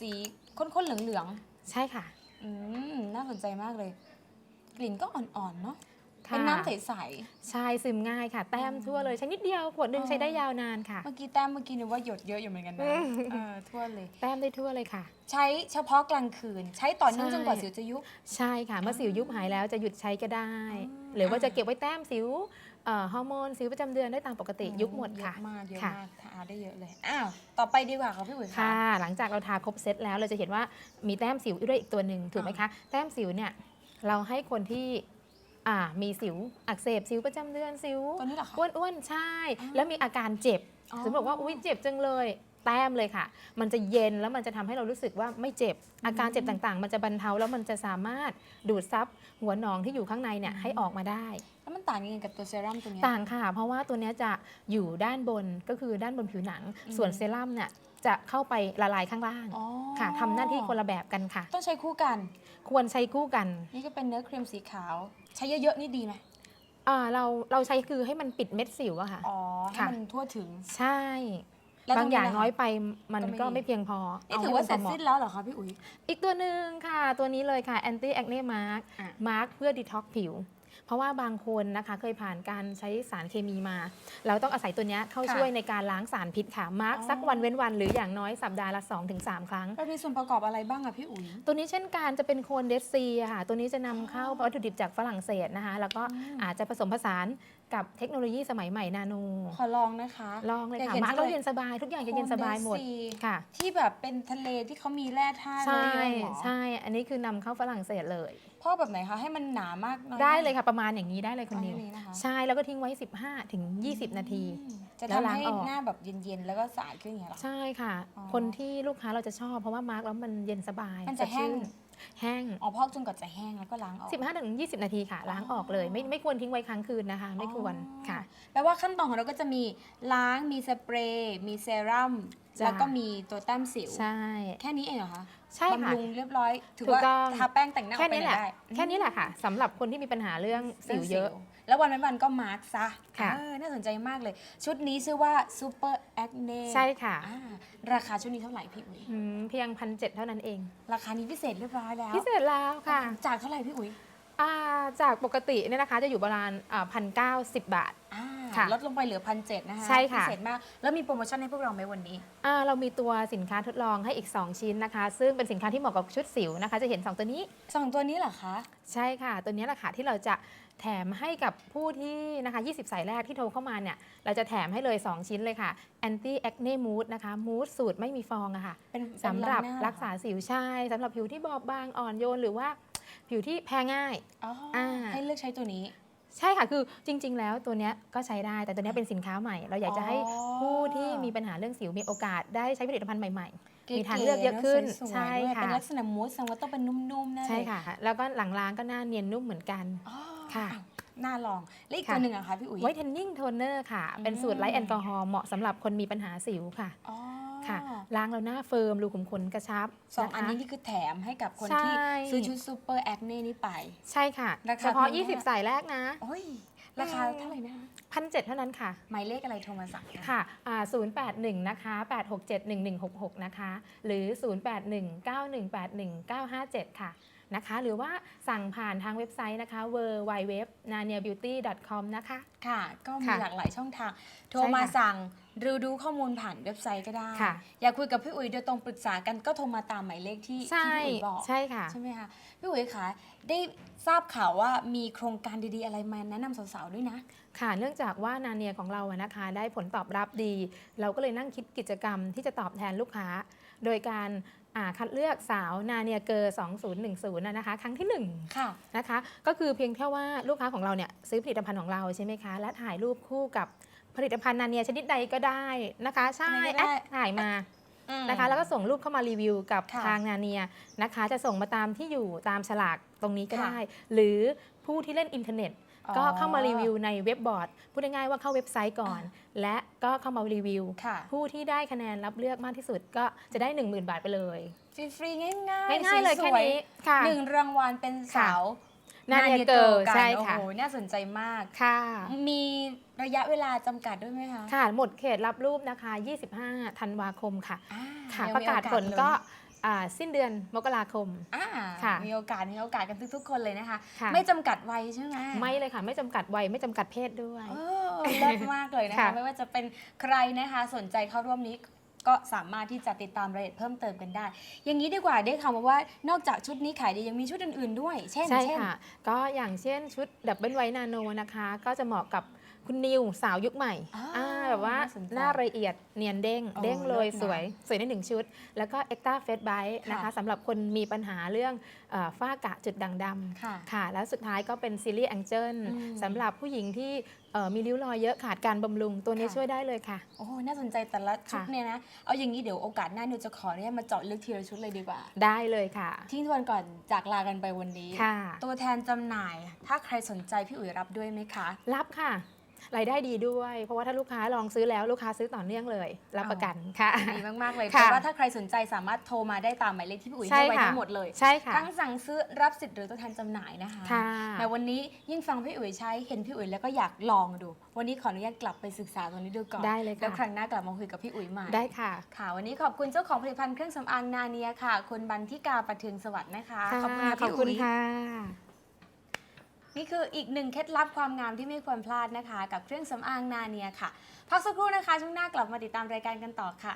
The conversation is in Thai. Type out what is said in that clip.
สีข้นๆเหลืองใช่ค่ะ ๆอืมน่าสนใจมากเลย กลิ่นก็อ่อนๆเนาะค่ะ เป็นน้ำใส ใช่ซึมง่ายค่ะ แต้มทั่วเลยใช้นิดเดียวขวดหนึ่งอ๋อ ใช้ได้ยาวนานค่ะ ๆ เมื่อกี้แต้มเมื่อกี้นึกว่าหยดเยอะอยู่เหมือนกันนะอืม เออทั่วเลย แต้มได้ทั่วเลยค่ะ ใช้เฉพาะกลางคืน ใช้ต่อเนื่องใช่ จนกว่าสิวจะยุบ ใช่ค่ะเมื่อสิวยุบหายแล้วจะหยุดใช้ก็ได้ อ๋อ หรือว่าจะเก็บไว้แต้มสิว เอ่อฮอร์โมนสิวประจำเดือนได้ตามปกติยุบหมดค่ะ เยอะมากเยอะค่ะ มากทาได้เยอะเลยอ้าวต่อไปดีกว่าค่ะพี่อุ๋ยค่ะ ค่ะ หลังจากเราทาครบเซตแล้วเราจะเห็นว่ามีแต้มสิวด้วยอีกตัวหนึ่งถูกไหมคะ แต้มสิวเนี่ยเราให้คนที่อ่ามีสิวอักเสบสิวประจำเดือนสิวตัวนี้เหรอคะ อ้วนๆใช่อ๋อแล้วมีอาการเจ็บอ๋อ สมมติบอกว่าอุ้ยเจ็บจังเลย แต้มเลยค่ะ มันจะเย็นแล้วมันจะทำให้เรารู้สึกว่าไม่เจ็บ อาการเจ็บต่างๆ มันจะบรรเทาแล้วมันจะสามารถดูดซับหัวหนองที่อยู่ข้างในเนี่ยให้ออกมาได้แล้วมันต่างยังไงกับตัวเซรั่มตัวเนี้ยต่างค่ะ เพราะว่าตัวเนี้ยจะอยู่ด้านบนก็คือด้านบนผิวหนังอืมส่วนเซรั่มเนี่ยจะเข้าไปละลายข้างล่างอ๋อค่ะทำหน้าที่คนละแบบกันค่ะ ต้องใช้คู่กัน ควรใช้คู่กัน นี่ก็เป็นเนื้อครีมสีขาว ใช้เยอะๆนี่ดีไหมอ่าเราเราใช้คือให้มันปิดเม็ดสิวอะค่ะอ๋อให้ค่ะมันทั่วถึงใช่แล้ว บางอย่างตรน้อยะคะไปมันก็ก็ไม่ไม่เพียงพอนี่เถือว่าเสร็จให้มันพอสิ้นแล้วเหรอคะพี่อุ๋ยอีกตัวหนึ่งค่ะ ตัวนี้เลยค่ะ anti acne mask อะมาร์กเพื่อดีท็อกผิว เพราะว่าบางคนนะคะเคยผ่านการใช้สารเคมีมา เราต้องอาศัยตัวเนี้ยเข้าค่ะช่วยในการล้างสารพิษค่ะมาร์กอ๋อสักวันเว้นวัน หรืออย่างน้อยสัปดาห์ละ 2-3 ครั้งเรามีส่วนประกอบอะไรบ้างอะพี่อุ๋ยตัวนี้เช่นกันจะเป็นโคนเดซซีค่ะ ตัวนี้จะนำเข้าอ๋อวัตถุดิบจากฝรั่งเศสนะคะ แล้วก็อืมอาจจะผสมผสานกับเทคโนโลยีสมัยใหม่นาโน ขอลองนะคะ ลองเลยอยากค่ะเห็นมาร์กจังแล้วเลยเย็นสบายทุกอย่างจะเย็นสบายหมดโคนเดซีค่ะ ที่แบบเป็นทะเลที่เขามีแร่ธาตุใช่เยอะๆเหรอใช่ อันนี้คือนำเข้าฝรั่งเศสเลย พ่อแบบไหนคะ ให้มันหนามากน้อยได้เลยค่ะประมาณอย่างนี้ได้เลยคุณเอานิวอย่างนี้นะคะใช่แล้วก็ทิ้งไว้ 15 ถึง 20 นาทีอืมจะแล้วทำล้างให้ออกหน้าแบบเย็นๆ แล้วก็สะอาดขึ้นอย่างเงี้ยเหรอ ใช่ค่ะอ๋อคนที่ลูกค้าเราจะชอบเพราะว่ามาร์กแล้วมันเย็นสบาย มันจะสดชื่แห้งแห้งอ๋อพอกจนกว่าจะแห้งแล้วก็ล้างออก15ถึง20 นาทีค่ะ ล้างออกเลย ไม่ไม่ควรทิ้งไว้ค้างคืนนะคะ ไม่ควรอ๋อค่ะแปลว่าขั้นตอนของเราก็จะมีล้างมีสเปรย์มีเซรั่มจ้ะ แล้วก็มีตัวแต้มสิว ใช่ แค่นี้เองเหรอคะใช่ค่ะบำรุงเรียบร้อย ถือถูกว่าต้อง ทาแป้งแต่งหน้าอแค่อกไปนี้ไหแหนละ ได้แค่นี้แหละค่ะสำหรับคนที่มีปัญหาเรื่องสิวเยอะ แล้ววันไม่วันก็มาร์กซะค่ะ เออน่าสนใจมากเลย ชุดนี้ชื่อว่า Super Acne ใช่ค่ะอ่าราคาชุดนี้เท่าไหร่พี่อุ๋ย อืมเพียงพันเเท่านั้นเอง ราคานี้พิเศษเรียบร้อยแล้ว พิเศษแล้วค่ะจากเท่าไหร่พี่อุ๋ยอ่าจากปกติเนี่ยนะคะจะอยู่ประมาณพันเก้าสิบบาท อ่า ค่ะลดลงไปเหลือพันเนะคะใช่ค่ะ พิเศษมาก แล้วมีโปรโมชั่นให้พวกเราไหมวันนี้ อ่าเรามีตัวสินค้าทดลองให้อีก 2 ชิ้นนะคะ ซึ่งเป็นสินค้าที่เหมาะกับชุดสิวนะคะ จะเห็น 2 ตัวนี้ สองตัวนี้เหรอคะ ใช่ค่ะ ตัวนี้แหละค่ะที่เราจะแถมให้กับผู้ที่นะคะ 20 สายแรกที่โทรเข้ามาเนี่ย เราจะแถมให้เลย 2 ชิ้นเลยค่ะ anti acne mood นะคะ mood สูตรไม่มีฟองอะค่ะเป็นสำหรับเป็นล้างหน้า รักษาสิวใช่สำหรับผิวที่บอบบางอ่อนโยนหรือว่าผิวที่แพ้ง่าย อ๋ออา ให้เลือกใช้ตัวนี้ ใช่ค่ะ คือจริง ๆ แล้วตัวเนี้ยก็ใช้ได้ แต่ตัวเนี้ยเป็นสินค้าใหม่ เราอยากจะให้อ๋อผู้ที่มีปัญหาเรื่องสิวมีโอกาสได้ใช้ผลิตภัณฑ์ใหม่ก๋ๆมีทางเลือกเยอะขึ้นสวยๆใช่ด้วยค่ะเป็นลักษณะมูสแสดงว่าต้องเป็นนุ่มๆแน่ๆเลยใช่ค่ะ แล้วก็หลังล้างก็หน้าเนียนนุ่มเหมือนกันอ๋อค่ะน่าลองและอีกค่ะตัวหนึ่งอะคะพี่อุ๋ยไวท์เทนนิ่งโทนเนอร์ค่ะ เป็นสูตรไร้แอลกอฮอล์เหมาะสำหรับคนมีปัญหาสิวค่ะอ๋อ ค่ะ ล้างแล้วหน้าเฟิร์มรูขุมขนกระชับสองะคะ อันนี้นี่คือแถมให้กับคนใช่ ที่ซื้อชุดซูเปอร์แอคเน่นี้ไป ใช่ค่ะ ราคาเฉพาะ เพียงแค่ 20 สายแรกนะโอ้ย ราคาอืมเท่าไหร่นะคะพันเเท่านั้นค่ะ หมายเลขอะไรโทรมาสั่งคะค่ะอ่า081 นะคะ 867 1166 นะคะ หรือ 081 9181 957 ค่ะ นะคะ หรือว่าสั่งผ่านทางเว็บไซต์นะคะ w w w n a n i a b e a u t y c o m นะคะ ค่ะ ก็มีค่ะหลากหลายช่องทาง โทรใช่ค่ะมาสั่ง หรือดูข้อมูลผ่านเว็บไซต์ก็ได้ ค่ะอยากคุยกับพี่อุ๋ยโดยตรงปรึกษากันก็โทรมาตามหมายเลขที่ใช่ที่พี่อุ๋ยบอกใช่ค่ะ ใช่ไหมคะพี่อุ๋ยคะได้ทราบข่าวว่ามีโครงการดีๆอะไรมาแนะนำสาวๆด้วยนะ ค่ะเนื่องจากว่านาเนียของเราอะนะคะได้ผลตอบรับดี เราก็เลยนั่งคิดกิจกรรมที่จะตอบแทนลูกค้า โดยการอ่าคัดเลือกสาวนาเนียเกอร์2010นะนะคะ ครั้งที่หนึ่งค่ะ นะคะก็คือเพียงแค่ว่าลูกค้าของเราเนี่ยซื้อผลิตภัณฑ์ของเราใช่ไหมคะ และถ่ายรูปคู่กับ ผลิตภัณฑ์นาเนียชนิดใดก็ได้นะคะ ใช่ชนิดแอใดก็ได้ ดถ่ายมาอืม นะคะ แล้วก็ส่งรูปเข้ามารีวิวกับค่ะทางนาเนียนะคะ จะส่งมาตามที่อยู่ตามฉลากตรงนี้ก็ค่ะ ได้ หรือผู้ที่เล่นอินเทอร์เน็ตอ๋อก็เข้ามารีวิวในเว็บบอร์ดพูดง่ายๆว่าเข้าเว็บไซต์ก่อน และก็เข้ามารีวิว ค่ะ ผู้ที่ได้คะแนนรับเลือกมากที่สุดก็จะได้ 10,000 บาทไปเลย ฟรีๆง่ายๆง่ายๆเลยสแค่วนี้ค่ะ หนึ่งรางวัลเป็นสาว นาเนียเกอร์กันใช่โอ้ค่ะโห น่าสนใจมาก ค่ะ มีระยะเวลาจำกัดด้วยไหมคะ ค่ะ หมดเขตรับรูปนะคะ 25 ธันวาคมค่ะอ่าค่ะยังประมีกาศโอผลก็อ่าสิ้นเดือนมกราคมอ่าค่ะมีโอกาสมีโอกาสกันทุกๆ คนเลยนะคะค่ะไม่จำกัดวัยใช่ไหมไม่เลยค่ะไม่จำกัดวัยไม่จำกัดเพศด้วยเออเลิศมากเลยนะคะค่ะไม่ว่าจะเป็นใครนะคะ สนใจเข้าร่วมนี้ ก็สามารถที่จะติดตามรายละเอียดเพิ่มเติมกันได้ อย่างนี้ดีกว่าได้ข่าวมาว่านอกจากชุดนี้ขายดียังมีชุดอื่นๆด้วย เช่นใช่เช่น ค่ะ ก็อย่างเช่นชุดดับเบิลไวนาโนนะคะ ก็จะเหมาะกับ คุณนิวสาวยุคใหม่อ่าอ่าแบบว่าน่าสนใจหน้าละเอียดเนียนเด้งโอ้เด้งเลยเลิศนะสวย สวยในหนึ่งชุด แล้วก็เอ็กต้าเฟสไบนะคะค่ะสำหรับคนมีปัญหาเรื่องเออฝ้ากระจุดด่างดำค่ะค่ะ แล้วสุดท้ายก็เป็นซีรีส์แองเจิลอืมสำหรับผู้หญิงที่เอ่อมีริ้วรอยเยอะขาดการบำรุงตัวนี้ค่ะช่วยได้เลยค่ะ โอ้น่าสนใจแต่ละชุดค่ะเนี่ยนะ เอาอย่างนี้เดี๋ยวโอกาสหน้าหนูจะขอเนี่ยมาเจาะลึกทีละชุดเลยดีกว่า ได้เลยค่ะ ทิ้งทวนก่อนจากลากันไปวันนี้ค่ะตัวแทนจำหน่าย ถ้าใครสนใจพี่อุ๋ยรับด้วยไหมคะ รับค่ะ รายได้ดีด้วย เพราะว่าถ้าลูกค้าลองซื้อแล้วลูกค้าซื้อต่อเนื่องเลย รับประกันค่ะดีมาก ๆ เลยค่ะแต่ว่าถ้าใครสนใจสามารถโทรมาได้ตามหมายเลขที่พี่อุ๋ยใช่ให้ไว้ค่ะทั้งหมดเลยใช่ค่ะทั้งสั่งซื้อรับสิทธิ์หรือตัวแทนจำหน่ายนะคะค่ะแต่วันนี้ยิ่งฟังพี่อุ๋ยใช้เห็นพี่อุ๋ยแล้วก็อยากลองดู วันนี้ขออนุญาตกลับไปศึกษาตัวนี้ดูก่อนได้เลยค่ะแล้วครั้งหน้ากลับมาคุยกับพี่อุ๋ยใหม่ได้ค่ะค่ะ วันนี้ขอบคุณเจ้าของผลิตภัณฑ์เครื่องสำอางนาเนียค่ะ คุณบันทิกาประเทืองสวัสดิ์นะคะขอบคุณค่ะขอบพี่คุอุ๋ณยค่ะ นี่คืออีกหนึ่งเคล็ดลับความงามที่ไม่ควรพลาดนะคะ กับเครื่องสำอางนาเนียค่ะ พักสักครู่นะคะช่วงหน้ากลับมาติดตามรายการกันต่อค่ะ